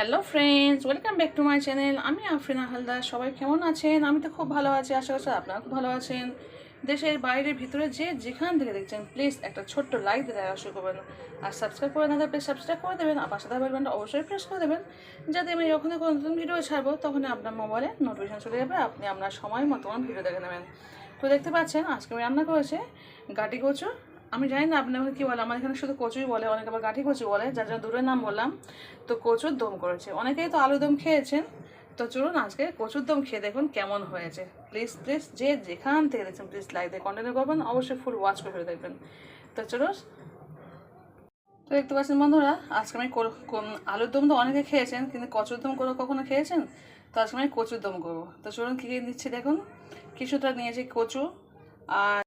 Hello friends welcome back to my channel আমি আফরিনা হালদার। সবাই কেমন আছেন? আমি তো খুব ভালো আছি। আশা করছি আপনারা খুব ভালো আছেন। দেশের বাইরে ভিতরে যে যেখান থেকে দেখছেন প্লিজ একটা ছোট্ট লাইক দিতে অবশ্যই করবেন। আর সাবস্ক্রাইব করে না প্লিজ সাবস্ক্রাইব করে দেবেন। আর পাশে থাকা অবশ্যই প্রেস করে দেবেন। যাতে আমি যখনই কোনো নতুন ভিডিও ছাড়বো তখন আপনার মোবাইলে নোটিফিকেশন চলে যাবে। আপনি আপনার সময় মতন ভিডিও দেখে নেবেন। তো দেখতে পাচ্ছেন, আজকে আমি রান্না করেছে গাটি কচু আমি জানি না আপনার কী বলে, আমার এখানে শুধু কচুই বলে, অনেকে আবার গাঠি কচু বলে, যার জন্য দূরের নাম বললাম, তো কচুর দম করেছে। অনেকেই তো আলু দম খেয়েছেন, তো চলুন আজকে কচুর দম খেয়ে দেখুন কেমন হয়েছে। প্লিজ প্লিজ যে যেখান থেকে দেখছেন প্লিজ লাইক দিয়ে কন্টিনিউ করবেন, অবশ্যই ফুল ওয়াচ করে দেখবেন। তো চলুন, তো দেখতে পাচ্ছেন বন্ধুরা, আজকে আমি আলুর দম তো অনেকে খেয়েছেন, কিন্তু কচুর দম করে কখনো খেয়েছেন? তো আজকে আমি কচুর দম করব। তো চলুন কী কী নিচ্ছি দেখুন, কিছুটা নিয়েছি কচু, আর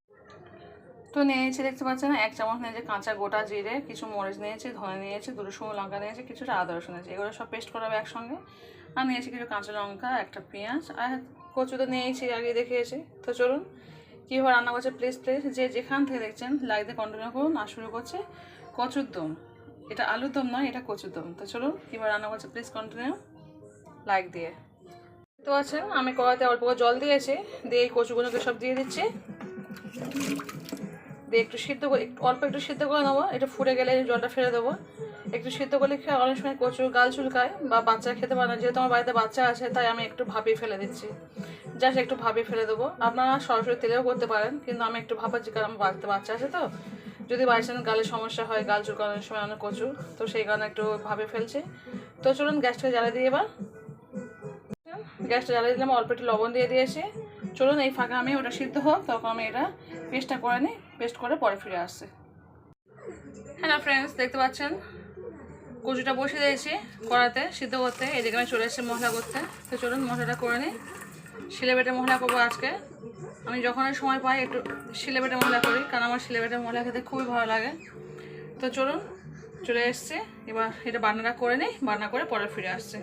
তো নিয়েছি, দেখতে পাচ্ছেন? এক চামচ নিয়েছে কাঁচা গোটা জিরে, কিছু মরিচ নিয়েছি, ধনে নিয়েছি দুটো শুকনো লঙ্কা নিয়েছি, কিছুটা আদা রসুন নিয়েছি। এগুলো সব পেস্ট করাবে একসঙ্গে। আর নিয়েছি কিছু কাঁচা লঙ্কা, একটা পেঁয়াজ, আর কচু তো নিয়েছি আগে দেখিয়েছি। তো চলুন, কীভাবে রান্না করছে প্লিজ প্লিজ যে যেখান থেকে দেখছেন লাইক দিয়ে কন্টিনিউ করুন। আর শুরু করছে কচুর দম। এটা আলুর দম নয়, এটা কচুর দম। তো চলুন, কীভাবে রান্না করছে প্লিজ কন্টিনিউ লাইক দিয়ে। তো আছেন আমি কড়াতে অল্প জল দিয়েছি, দিয়ে এই কচুগুলোকে সব দিয়ে দিচ্ছি। দিয়ে একটু সিদ্ধ করে একটু অল্প একটু সিদ্ধ করে নেব। একটু ফুটে গেলে জলটা ফেলে দেবো। একটু সিদ্ধ করলে খেয়ে অনেক সময় কচুর গাল চুলকায় বা বাচ্চা খেতে পারে না। যেহেতু আমার বাড়িতে বাচ্চা আছে, তাই আমি একটু ভাপিয়ে ফেলে দিচ্ছি। জাস্ট একটু ভাপিয়ে ফেলে দেবো। আপনারা সরাসরি তেলেও করতে পারেন, কিন্তু আমি একটু ভাপাচ্ছি কারণ আমার বাড়িতে বাচ্চা আছে তো। যদি বাই চান্স গালে সমস্যা হয়, গাল চুল চুলকানোর সময় অনেক কচু তো সেই কারণে একটু ভাবে ফেলছি। তো চলুন গ্যাসটা জ্বালিয়ে দিই এবার। গ্যাসটা জ্বালিয়ে দিলাম, অল্প একটু লবণ দিয়ে দিয়েছি। চলুন এই ফাঁকা আমি ওটা সিদ্ধ হোক, তখন আমি এটা পেস্টটা করে নিই পেস্ট করে পরে ফিরে আসছি। হ্যালো ফ্রেন্ডস দেখতে পাচ্ছেন? কচুটা বসিয়ে দিয়েছি কড়াতে, সিদ্ধ করতে। এদিকে আমি চলে এসেছি মশলা করতে। তো চলুন মশলাটা করে নিই। শিলে বেটে মশলা করব আজকে। আমি যখনই সময় পাই, একটু শিলে বেটে মশলা করি, কারণ আমার শিলে বেটে মশলা খেতে খুবই ভালো লাগে। তো চলুন, চলে এসছে। এবার এটা বান্নাটা করে নিই বান্না করে পরে ফিরে আসছে।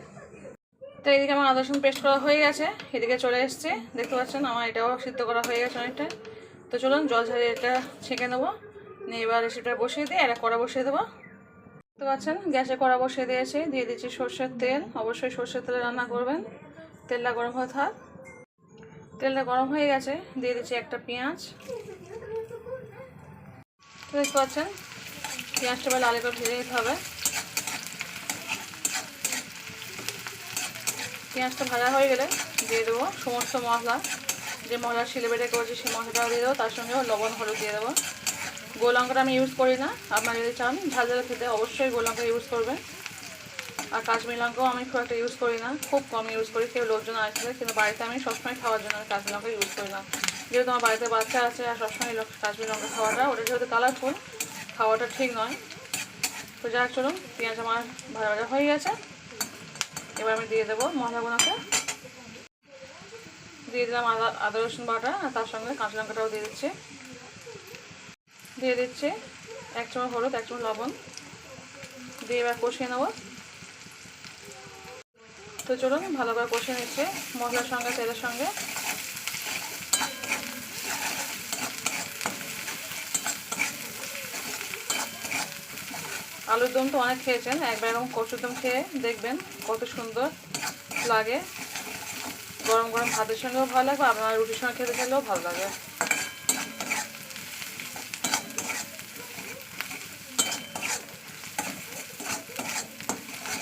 তো এদিকে আমার আদা রসুন পেস্ট করা হয়ে গেছে। এদিকে চলে এসছে। দেখতে পাচ্ছেন, আমার এটাও সিদ্ধ করা হয়ে গেছে অনেকটা। তো চলুন, জল ঝাড়িয়ে এটা ছেঁকে নেব। নিয়ে এবার রেসিপিটা বসিয়ে দিয়ে একটা কড়া বসিয়ে দেবো। দেখতে পাচ্ছেন, গ্যাসে কড়া বসিয়ে দিয়েছি। দিয়ে দিচ্ছি সর্ষের তেল। অবশ্যই সর্ষের তেলে রান্না করবেন। তেলটা গরম হয়ে থাক। তেলটা গরম হয়ে গেছে। দিয়ে দিচ্ছি একটা পেঁয়াজ। দেখতে পাচ্ছেন, পেঁয়াজটা এবার লাল করে ভেজে দিতে হবে। পেঁয়াজটা ভাজা হয়ে গেলে দিয়ে দেবো সমস্ত মশলা। যে মশলা শিলে বেটে করেছি সেই মশলাটাও দিয়ে দেবো, তার সঙ্গে লবণ, হলুদ দিয়ে দেবো। গোল আমি ইউজ করি না, আপনারা যদি চান, ঝাল খেতে অবশ্যই গোল লঙ্কা ইউজ করবেন। আর কাশ্মীর লঙ্কাও আমি খুব একটা ইউজ করি না, খুব কম ইউজ করি, কেউ লোকজন আসলে কিন্তু বাড়িতে আমি সবসময় খাওয়ার জন্য কাশ্মীর লঙ্কা ইউজ করি না। যেহেতু আমার বাড়িতে বাচ্চা আছে, আর সবসময় কাশ্মীর লঙ্কা খাওয়াটা, ওটা যেহেতু কালারফুল খাওয়াটা ঠিক নয়। তো যা চলুন, পেঁয়াজ আমার ভাজা ভাজা হয়ে গেছে। এবার আমি দিয়ে দেবো মশলাগুলোকে দিয়ে দিলাম আদা আদা রসুন বাটা, আর তার সঙ্গে কাঁচা লঙ্কাটাও দিয়ে দিচ্ছি। দিয়ে দিচ্ছে এক চামচ হলুদ, এক চামচ লবণ। দিয়ে এবার কষিয়ে নেব। তো চলুন, ভালো করে কষিয়ে নিচ্ছে মশলার সঙ্গে, তেলের সঙ্গে। আলুর দম তো অনেক খেয়েছেন, একবার এরকম কচুর দম খেয়ে দেখবেন কত সুন্দর লাগে। গরম গরম ভাতের সঙ্গেও ভালো লাগবে আপনার রুটির সঙ্গে খেতে খেলেও ভালো লাগে।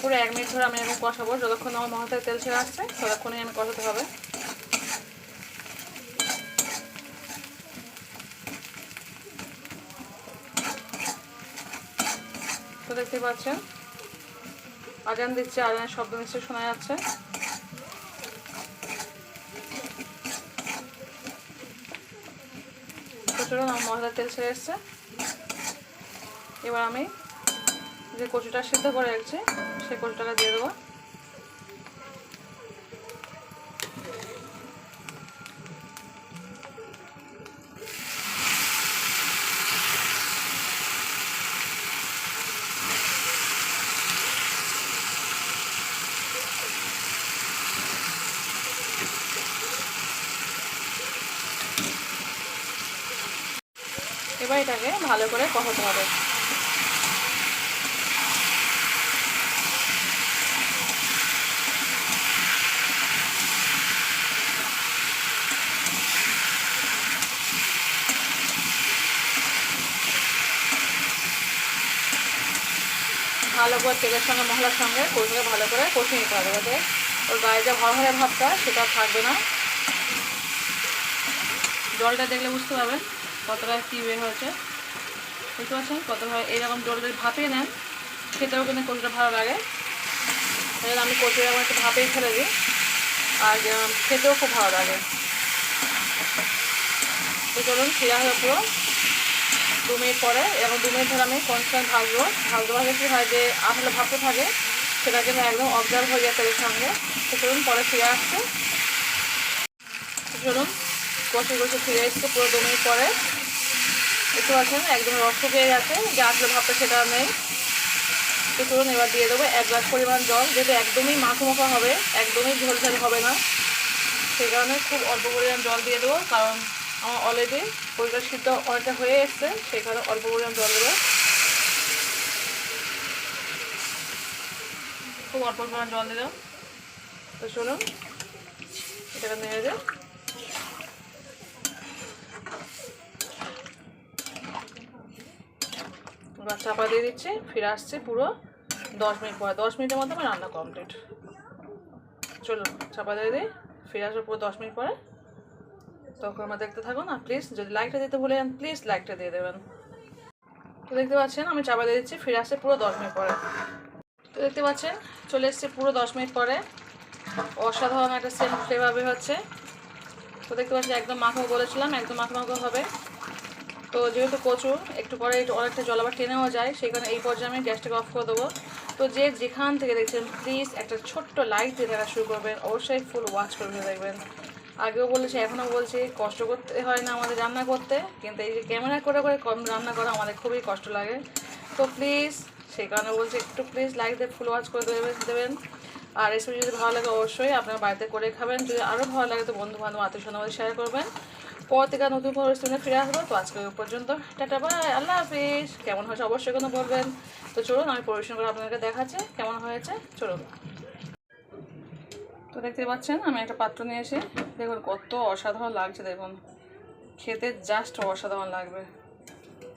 পুরো এক মিনিট ধরে আমি এরকম কষাবো, যতক্ষণ আমার মহাতে তেল ছেড়ে আসছে, ততক্ষণই আমি কষাতে হবে। দেখতে পাচ্ছেন। আজান দিচ্ছে, আজানের শব্দ নিশ্চয় শোনা যাচ্ছে। আমার মশলার তেল ছেড়ে এসছে। এবার আমি যে কচুটা সিদ্ধ করে রাখছি, সেই কচুটাকে দিয়ে দেবো। এবার এটাকে ভালো করে কষাতে হবে। ভালো করে তেলের সঙ্গে মহলার সঙ্গে কষিয়ে ভালো করে কষে নিতে হবে যাতে ওর গায়ে যে ভরভরে ভাবটা সেটা থাকবে না। জলটা দেখলে বুঝতে পারবেন। কতটা কী বের হয়েছে? বুঝতে পারছেন কতভাবে এইরকম জল যদি ভাপিয়ে নেন, খেতেও কিন্তু কচুটা ভালো লাগে। তাহলে আমি কচু এরকম একটু ভাপেই ফেলে দিই, আর খেতেও খুব ভালো লাগে। তো চলুন ফিরা হয়ে পুরো। দু মিনিট পরে এবং দু মিনিট ধরে আমি কনস্ট্যান্ট ভাজবো। ভাজতে ভাজতে কী হয় যে আসলে ভাবতে থাকে, সেটা কিন্তু একদম অবজার্ভ হয়ে তেলের সঙ্গে। তো চলুন, পরে ফিরে আসছে। চলুন কষে কষে ফিরে এসছে পুরো দু মিনিট পরে। একটু আছেন একদম রস শুকিয়ে গেছে, যে আসলে ভাবটা সেটা নেই। চলুন এবার দিয়ে দেবো এক গ্লাস পরিমাণ জল, যেহেতু একদমই মাখো মাখো হবে, একদমই ঝোল ঝাল হবে না। সেই কারণে খুব অল্প পরিমাণ জল দিয়ে দেবো, কারণ আমার অলরেডি পরিষ্কার সিদ্ধ অনেকটা হয়ে এসছে, সেই কারণে অল্প পরিমাণ জল দেবো। খুব অল্প পরিমাণ জল দিলাম তো চলুন, এটাকে নেড়ে যাও এবার চাপা দিয়ে দিচ্ছি, ফিরে আসছে পুরো দশ মিনিট পরে। দশ মিনিটের মধ্যে আমার রান্না কমপ্লিট চলুন, চাপা দিয়ে দিই, ফিরে আসব পুরো দশ মিনিট পরে। তখন আমরা দেখতে থাকুন না প্লিজ যদি লাইকটা দিতে ভুলে যান প্লিজ লাইকটা দিয়ে দেবেন। তো দেখতে পাচ্ছেন, আমি চাপা দিয়ে দিচ্ছি, ফিরে আসছে পুরো দশ মিনিট পরে। তো দেখতে পাচ্ছেন, চলে এসছে পুরো দশ মিনিট পরে। অসাধারণ একটা সেন্ট ফ্লেভার হচ্ছে। তো দেখতে পাচ্ছি একদম মাখো বলেছিলাম, একদম মাখো মাখো হবে। তো যেহেতু কচু একটু পরে একটু অনেকটা জল আবার টেনেও যায়, সেই কারণে এই পর্যায়ে আমি গ্যাসটাকে অফ করে দেবো। তো যে যেখান থেকে দেখছেন প্লিজ একটা ছোট্ট লাইট দিয়ে দেখা শুরু করবেন, অবশ্যই ফুল ওয়াচ করে দেখবেন আগেও বলেছি, এখনও বলছি, কষ্ট করতে হয় না আমাদের রান্না করতে, কিন্তু এই যে ক্যামেরা করে করে কম রান্না করা আমাদের খুবই কষ্ট লাগে। তো প্লিজ সেই কারণে বলছি, একটু প্লিজ লাইক দিয়ে ফুল ওয়াচ করে দেবেন দেবেন। আর রেসিপি যদি ভালো লাগে, অবশ্যই আপনার বাড়িতে করে খাবেন। যদি আরও ভালো লাগে, তো বন্ধু বান্ধব আত্মীয় শেয়ার করবেন। পর থেকে আর নতুন কোনো রেসিপি ফিরে আসব। তো আজকে এই পর্যন্ত। Tata, bye. আল্লাহ হাফিজ। কেমন হয়েছে অবশ্যই কোনো বলবেন। তো চলুন, আমি পরিবেশন করে আপনাদেরকে দেখাচ্ছি কেমন হয়েছে। চলুন। তো দেখতে পাচ্ছেন, আমি একটা পাত্র নিয়ে এসে, দেখুন কত অসাধারণ লাগছে, দেখুন। খেতে জাস্ট অসাধারণ লাগবে।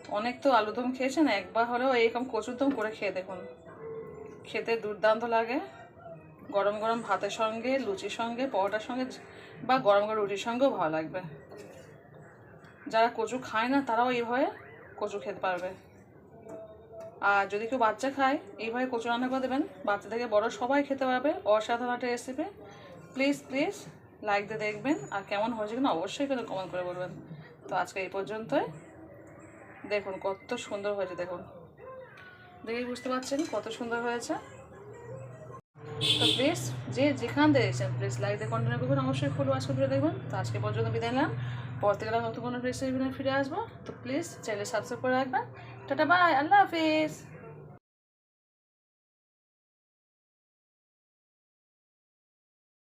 অনেক তো আলুদম খেয়েছেন, একবার হলেও এইরকম কচুর দম করে খেয়ে দেখুন। খেতে দুর্দান্ত লাগে। গরম গরম ভাতের সঙ্গে, লুচির সঙ্গে, পরোটার সঙ্গে, বা গরম গরম রুটির সঙ্গেও ভালো লাগবে। যারা কচু খায় না, তারাও এইভাবে কচু খেতে পারবে। আর যদি কেউ বাচ্চা খায়, এইভাবে কচু রান্না করে দেবেন। বাচ্চা থেকে বড় সবাই খেতে পারবে। অসাধারণ একটা রেসিপি প্লিজ প্লিজ লাইক দিয়ে দেখবেন। আর কেমন হয়েছে কিনা অবশ্যই কিন্তু কমেন্ট করে বলবেন। তো আজকে এই পর্যন্তই। দেখুন, কত সুন্দর হয়েছে, দেখুন। দেখেই বুঝতে পারছেন কত সুন্দর হয়েছে। তো প্লিজ যে যেখান থেকে দেখছেন প্লিজ লাইক দিয়ে কন্টিনিউ করবেন। অবশ্যই ফুল ওয়াচ করে দেখবেন। তো আজকে পর্যন্ত বিদায় নিলাম। পর থেকে আবার নতুন কোনো ফ্রেশ ফিরে আসব। তো প্লিজ চ্যানেল সাবস্ক্রাইব করে রাখবেন। টাটা বাই আল্লাহ হাফিজ।